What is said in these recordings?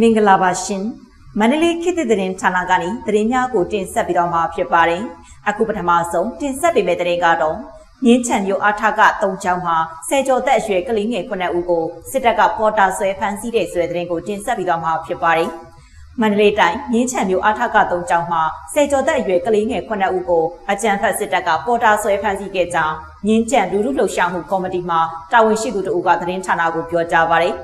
မင်္ဂလာပါရှင်မန္တလေးခေတ်သစ်သတင်းဌာနကနေသတင်းများကိုတင်ဆက်ပြီးတော့မှာဖြစ်ပါတယ်အခုပထမဆုံးတင်ဆက်ပေးမယ့်သတင်းကတော့ငင်းချံမျိုးအာထက၃ချောင်းမှာဆယ်ကျော်သက်အရွယ်ကလေးငယ်9ဦးကိုစစ်တပ်ကပေါ်တာဆွဲဖမ်းဆီးတဲ့ဆွဲသတင်းကိုတင်ဆက်ပြီးတော့မှာဖြစ်ပါတယ်မန္တလေးတိုင်းငင်းချံမျိုးအာထက၃ချောင်းမှာဆယ်ကျော်သက်အရွယ်ကလေးငယ်9ဦးကိုအကြံဖတ်စစ်တပ်ကပေါ်တာဆွဲဖမ်းဆီးခဲ့ကြောင်းငင်းချံလူလူလှုပ်ရှားမှုကော်မတီမှတာဝန်ရှိသူတို့ကသတင်းဌာနကိုပြောကြားပါတယ်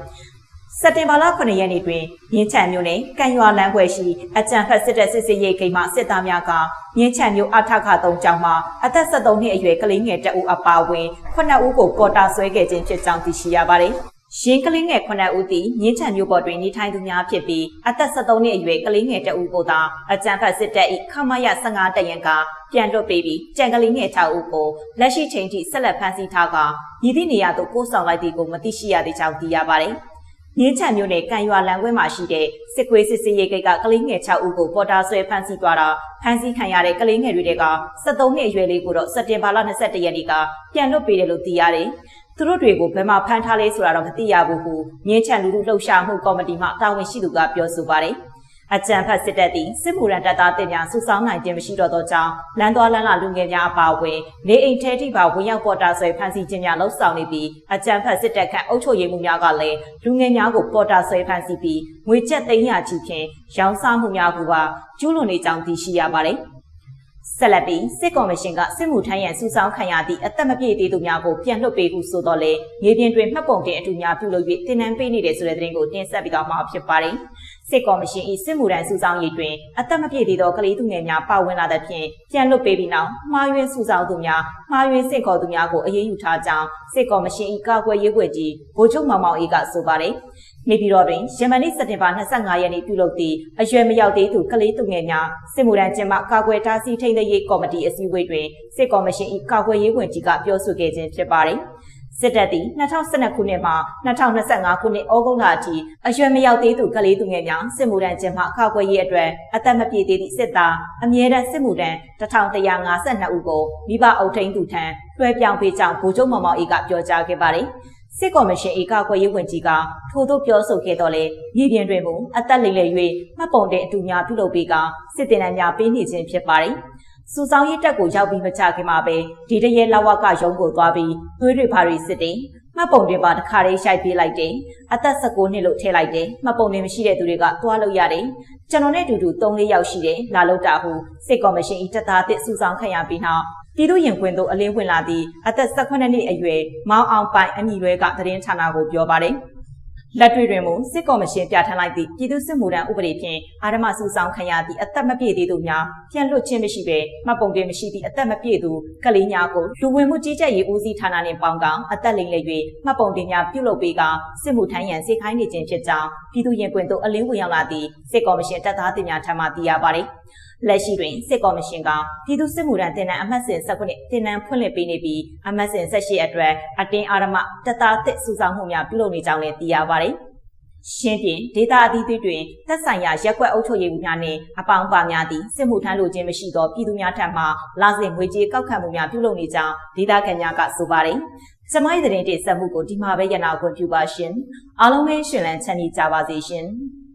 စက်တင်ဘာလ9ရက်နေ့တွင်မြင်းချံမြို့နယ်ကံရွာလမ်းခွဲရှိအကြံဖက်စစ်တပ်စစ်စေးရေးဂိမ်းမှစစ်သားများကမြင်းချံမြို့အထခ3ကျောင်းမှာအသက်73နှစ်အရွယ်ကလေးငယ်တအူအပါအဝင်9ဦးကိုပေါ်တာဆွဲခဲ့ခြင်းဖြစ်ကြောင်းသိရှိရပါတယ်။ရင်းကလေးငယ်9ဦးသည်မြင်းချံမြို့ပေါ်တွင်နေထိုင်သူများဖြစ်ပြီးအသက်73နှစ်အရွယ်ကလေးငယ်တအူကိုသာအကြံဖက်စစ်တပ်၏ခမရ15တရန်ကပြန်လွတ်ပေးပြီးကြံကလေးငယ်6ဦးကိုလက်ရှိချိန်ထိဆက်လက်ဖမ်းဆီးထားကမြည်သည့်နေရာသို့ပို့ဆောင်လိုက်သည်ကိုမသိရှိရသေးကြောင်းသိရပါတယ်။ မြင်းချံမြို့နယ်ကံရွာလမ်းခွဲမှာရှိတဲ့စစ်ကွေးစစ်စစ်ရေးကိတ်ကကလေးငယ်6ဦးကိုပေါ်တာဆွဲဖမ်းဆီးသွားတာဖမ်းဆီးခံရတဲ့ကလေးငယ်တွေက73နှစ်အရွယ်လေးကိုတော့စက်တင်ဘာလ22ရက်နေ့ကပြန်လွတ်ပေးတယ်လို့သိရတယ်။သူတို့တွေကိုဘယ်မှာဖမ်းထားလဲဆိုတာတော့မသိရဘူးဟုမြင်းချံလူလူလှုပ်ရှားမှုကော်မတီမှတာဝန်ရှိသူကပြောဆိုပါတယ်။ အကြံဖတ်စစ်တပ်သည်စစ်မှုရန်တပ်သားတင်များစုဆောင်းနိုင်ခြင်းမရှိတော့သောကြောင့်လမ်းသွားလမ်းလာလူငယ်များအပါအဝင်နေအိမ်ထဲထိပါဝင်ရောက်ပေါ်တာဆွဲဖမ်းဆီးခြင်းများလှုပ်ဆောင်နေပြီးအကြံဖတ်စစ်တပ်ကအုပ်ချုပ်ရေးမှုများကလည်းလူငယ်များကိုပေါ်တာဆွဲဖမ်းဆီးပြီးငွေကျပ်သိန်းရာချီဖြင့်ရောင်းစားမှုများကိုပါကျူးလွန်နေကြောင်းသိရှိရပါတယ်။ဆက်လက်ပြီးစစ်ကော်မရှင်ကစစ်မှုထမ်းရန်စူးစောင်းခံရသည့်အသက်မပြည့်သေးသူများကိုပြန်လွှတ်ပေးဟုဆိုတော့လေမြေပြင်တွင်မှတ်ပုံတင်အထူးများပြုလုပ်၍တင်နန်းပေးနေတဲ့ဆိုတဲ့သတင်းကိုတင်ဆက်ပြီးတော့မှာဖြစ်ပါတယ်။ စစ်ကော်မရှင်၏စစ်မှုထမ်းစူးစောင်းရေးတွင်အသက်မပြည့်သေးသောကလေးသူငယ်များပါဝင်လာသဖြင့်ပြန်လွှတ်ပေးပြီးနောက်မှားယွင်းစူးစောင်းသူများမှားယွင်းစစ်ခေါ်သူများကိုအရေးယူထားကြောင်းစစ်ကော်မရှင်၏ကာကွယ်ရေးဝန်ကြီးဗိုလ်ချုပ်မောင်မောင်အေးကဆိုပါတယ်။နေပြည်တော်တွင်ယမန်နေ့စက်တင်ဘာ25ရက်နေ့ပြုလုပ်သည့်အရွယ်မရောက်သေးသူကလေးသူငယ်များစစ်မှုထမ်းကျင်းပကာကွယ်တားဆီးထိန်းသိမ်းရေးကော်မတီအစည်းအဝေးတွင်စစ်ကော်မရှင်၏ကာကွယ်ရေးဝန်ကြီးကပြောဆိုခဲ့ခြင်းဖြစ်ပါတယ်။ စစ်တပ်သည်2012ခုနှစ်မှ2025ခုနှစ်ဩဂုတ်လအထိအရွယ်မရောက်သေးသူကလေးသူငယ်များစစ်မှုထမ်းကျင်းပကာကွယ်ရေးအတွက်အသက်မပြည့်သေးသည့်စစ်သားအမြဲတမ်းစစ်မှုထမ်း1152ဦးကိုမိဘအုပ်ထိန်းသူထံလွှဲပြောင်းပေးကြောင်းဗိုလ်ချုပ်မောင်မောင်အေးကပြောကြားခဲ့ပါတယ်။စစ်ကော်မရှင်ဧကခွဲရေးဝန်ကြီးကထို့သို့ပြောဆိုခဲ့တော့လေပြည်ပြင်တွင်မူအသက်လိမ့်လေ၍မှတ်ပုံတဲ့အတူများပြုလုပ်ပေးကစစ်တင်တန်းများပေးနေခြင်းဖြစ်ပါတယ်။ စူဆောင်းရေးတက်ကိုရောက်ပြီးမချခင်မှာပဲဒီတရဲလဝကရုံးကိုသွားပြီးသွေးတွေဖာတွေစစ်တယ်မှတ်ပုံတင်ပါတခါလေးရှိုက်ပေးလိုက်တယ်အသက်16နှစ်လို့ထည့်လိုက်တယ်မှတ်ပုံတင်မရှိတဲ့သူတွေကသွားလို့ရတယ်ကျွန်တော်နဲ့အတူတူ3-4ယောက်ရှိတယ်လာလို့တာဟုစစ်ကော်မရှင်ဤတပ်သားအစ်စူဆောင်းခံရပြီးနောက်ပြည်သူရင်ခွင်သို့အလင်းဝင်လာသည့်အသက်18နှစ်အရွယ်မောင်အောင်ပိုင်အမည်လွဲကသတင်းဌာနကိုပြောပါတယ်။ လက်တွေ့တွင်မူစစ်ကော်မရှင်ပြဋ္ဌာန်းလိုက်သည့်ပြည်သူစစ်မှုထမ်းဥပဒေဖြင့်အာရမစုဆောင်ခံရသည့်အသက်မပြည့်သေးသူများပြန်လွတ်ခြင်းမရှိဘဲမှတ်ပုံတင်မရှိသည့်အသက်မပြည့်သူကလေးများကိုလူဝင်မှုကြီးကြပ်ရေးဦးစီးဌာနနှင့်ပေါင်းကအသက်လိမ်လည်၍မှတ်ပုံတင်များပြုလုပ်ပေးကစစ်မှုထမ်းရန်စေခိုင်းနေခြင်းဖြစ်ကြောင်းပြည်သူရင်ခွင်သို့အလင်းဝင်ရောက်လာသည့်စစ်ကော်မရှင်တပ်သားတင်များထံမှသိရပါသည်။ လက်ရှိတွင်စစ်ကော်မရှင်ကပြည်သူစစ်မှုထမ်းတင်နန်းအမှတ်စဉ်19တင်နန်းဖွင့်လှစ်ပေးနေပြီးအမှတ်စဉ်18အတွက်အတင်းအာရမတပ်သားသစ်စုဆောင်မှုများပြုလုပ်နေကြောင်းလည်းသိရပါတယ်။ရှင်းပြင်ဒေတာအသီးသီးတွင်သက်ဆိုင်ရာရက်ွက်အုပ်ချုပ်ရေးမှုများနှင့်အပေါင်းပါများသည့်စစ်မှုထမ်းလိုခြင်းမရှိသောပြည်သူများထံမှလာစဉ်ငွေကြေးကောက်ခံမှုများပြုလုပ်နေကြောင်းဒေတာခံများကဆိုပါတယ်။ကျမ၏သတင်းတင်ဆက်မှုကိုဒီမှာပဲရနာခွင့်ပြုပါရှင်။အားလုံးပဲရှင်လန်းချမ်းမြေ့ကြပါစေရှင်။